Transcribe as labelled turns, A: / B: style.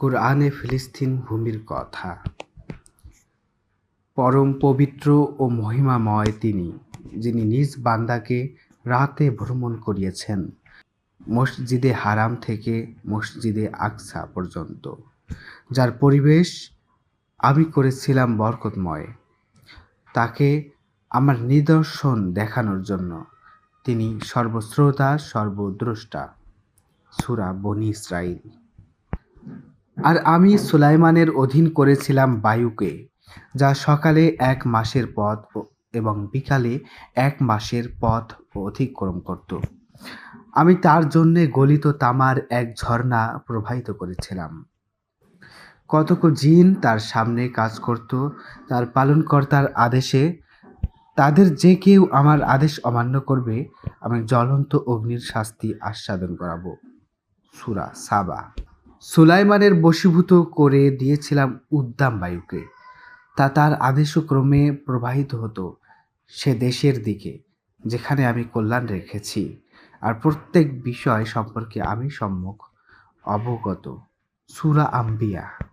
A: কুরআনে ফিলিস্তিন ভূমির কথা। পরম পবিত্র ও মহিমাময় তিনি, যিনি নিজ বান্দাকে রাতে ভ্রমণ করিয়েছেন, মসজিদে হারাম থেকে মসজিদে আকসা পর্যন্ত। যার পরিবেশ আমি করেছিলাম বরকতময়। তাকে আমার নিদর্শন দেখানোর জন্য তিনি সর্বশ্রোতা, সর্বদ্রষ্টা। সুরা বনি ইসরাইল আর আমি সুলাইমানের অধীন করেছিলাম বায়ুকে, যা সকালে এক মাসের পথ এবং বিকালে এক মাসের পথ অতিক্রম করত। আমি তার জন্যে গলিত তামার এক ঝর্ণা প্রবাহিত করেছিলাম। কতক জিন তার সামনে কাজ করত, তার পালনকর্তার আদেশে, তাদের যে কেউ আমার আদেশ অমান্য করবে, আমি জ্বলন্ত অগ্নির শাস্তি আস্বাদন করাবো। সুরা সাবা। সুলাইমানের বশীভূত করে দিয়েছিলাম উদ্দাম বায়ুকে। তা তার আদেশক্রমে প্রবাহিত হতো সে দেশের দিকে, যেখানে আমি কল্যাণ রেখেছি। আর প্রত্যেক বিষয় সম্পর্কে আমি সম্মুখ অবগত। সুরা আম্বিয়া।